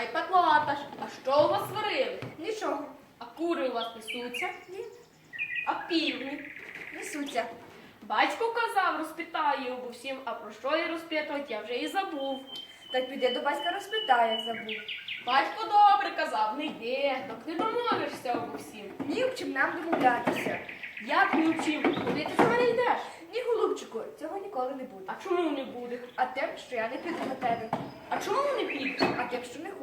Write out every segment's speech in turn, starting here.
Та й пеклата. А що у вас сварили? Нічого. А кури у вас несуться? Ні. А півні? Несуться. Батько казав, розпитаю обо всім, а про що я розпитувати, я вже і забув. Так піди до батька розпитай, як забув. Батько добре казав, не йди, так не домовишся обо всім. Ні в чим нам домовлятися. Як не вчив, куди ти за мене йдеш? Ні, голубчику, цього ніколи не буде. А чому не буде? А тим, що я не піду за тебе. А чому не підеш?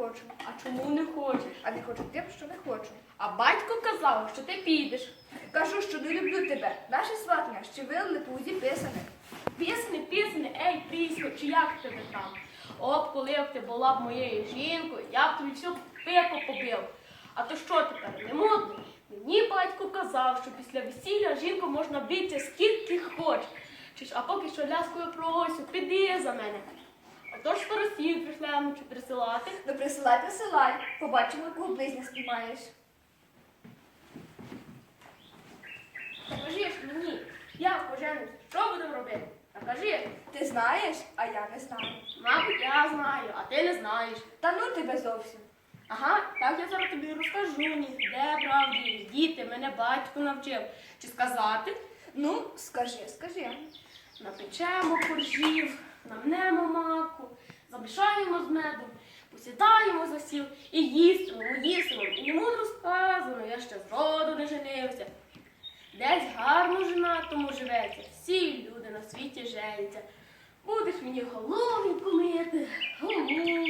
Хочу. А чому не хочеш? А не хочу тим, що не хочу. А батько казав, що ти підеш. Кажу, що не люблю тебе. Наше сватання ще вилили по узі писане. Пісни, пісни, ей, прісько, чи як тебе там? От коли б ти була б моєю жінкою, я б тобі всю пеку побив. А то що тепер, не модно? Мені батько казав, що після весілля жінку можна битися скільки хоч. Чи ж, а поки що ляскою просю, піди за мене. Отож старостів прийшлемо чи присилати. Ну присилай, присилай. Побачимо, якого близня спіймаєш. Та кажи ж мені, як поженусь, що будемо робити? Та кажи, Ти знаєш, а я не знаю. мабуть, я знаю, а ти не знаєш. Та ну тебе зовсім. Ага, так я зараз тобі розкажу. Де правді, діти, мене батько навчив. Чи сказати? Ну, скажи, скажи. Напечемо коржів, намнемо маку, замішаємо з медом, посідаємо за сіл і їстимо, їстимо. І йому розказуємо, я ще зроду не женився. Десь гарно женатому живеться, всі люди на світі женяться. Будеш мені голові помити, голову